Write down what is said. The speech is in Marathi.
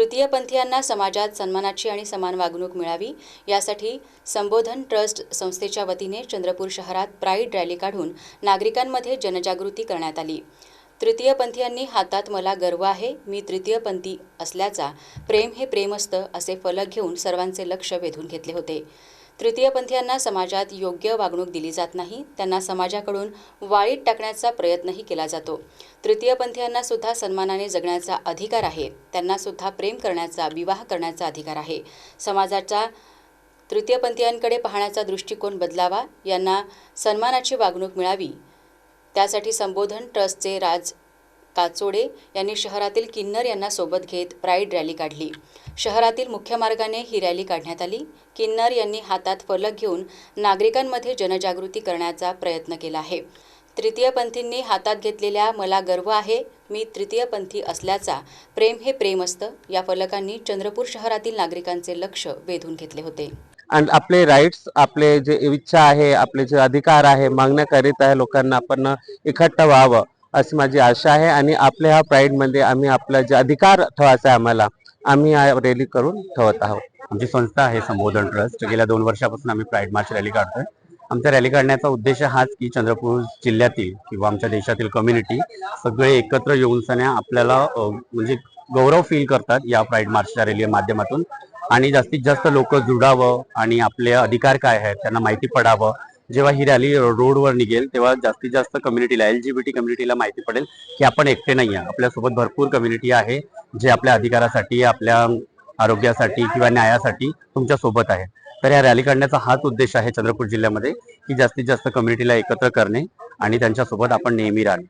तृतीयपंथीयांना समाजात सन्मानाची आणि समान वागणूक मिळावी यासाठी संबोधन ट्रस्ट संस्थेच्या वतीने चंद्रपूर शहरात प्राईड रॅली काढून नागरिकांमध्ये जनजागृती करण्यात आली. तृतीयपंथीयांनी हातात मला गर्व आहे मी तृतीयपंथी असल्याचा प्रेम हे प्रेम असतं असे फलक घेऊन सर्वांचे लक्ष वेधून घेतले होते. तृतीयपंथीयांना समाजात योग्य वागणूक दिली जात नाही. त्यांना समाजाकडून वाळीत टाकण्याचा प्रयत्नही केला जातो. तृतीयपंथीयांना सुद्धा सन्मानाने जगण्याचा अधिकार आहे. त्यांना सुद्धा प्रेम करण्याचा विवाह करण्याचा अधिकार आहे. समाजाचा तृतीयपंथीयांकडे पाहण्याचा दृष्टिकोन बदलावा यांना सन्मानाची वागणूक मिळावी त्यासाठी संबोधन ट्रस्टचे राज काचोडे यांनी शहरातील किन्नर यांना सोबत घेत प्राईड रॅली काढली. शहरातील मुख्य मार्गाने ही रॅली काढण्यात आली. किन्नर यांनी हातात फलक घेऊन नागरिकांमध्ये जनजागृती करण्याचा प्रयत्न केला आहे. तृतीयपंथींनी हातात घेतलेल्या मला गर्व आहे मी तृतीयपंथी असल्याचा प्रेम हे प्रेम असतं या फलकांनी चंद्रपूर शहरातील नागरिकांचे लक्ष वेधून घेतले होते. आणि आपले राईट्स आपले जे इच्छा आहे आपले जे अधिकार आहे मागण्याकरिता आहे लोकांना आपण इकट्ठा व्हावं. अशी माझी आशा आहे आणि आपल्या ह्या प्राईडमध्ये आम्ही आपला जे अधिकार ठेवायचा आहे आम्हाला आम्ही या रॅली करून ठेवत आहोत. आमची संस्था आहे संबोधन ट्रस्ट. गेल्या दोन वर्षापासून आम्ही प्राईड मार्च रॅली काढतोय. आमच्या रॅली काढण्याचा उद्देश हाच की चंद्रपूर जिल्ह्यातील किंवा आमच्या देशातील कम्युनिटी सगळे एकत्र येऊन सण्या आपल्याला म्हणजे गौरव फील करतात या प्राईड मार्चच्या रॅली माध्यमातून. आणि जास्तीत जास्त लोक जुडावं आणि आपले अधिकार काय आहेत त्यांना माहिती पडावं. जेव्हा ही रॅली रोडवर निघेल तेव्हा जास्तीत जास्त कम्युनिटीला एल जी बी टी कम्युनिटीला माहिती पडेल की आपण एकटे नाही आहे आपल्यासोबत भरपूर कम्युनिटी आहे जे आपल्या अधिकारासाठी आपल्या आरोग्यासाठी किंवा न्यायासाठी तुमच्यासोबत आहे. तर या रॅली काढण्याचा हाच उद्देश आहे चंद्रपूर जिल्ह्यामध्ये की जास्तीत जास्त कम्युनिटीला एकत्र करणे आणि त्यांच्यासोबत आपण नेहमी राहणे.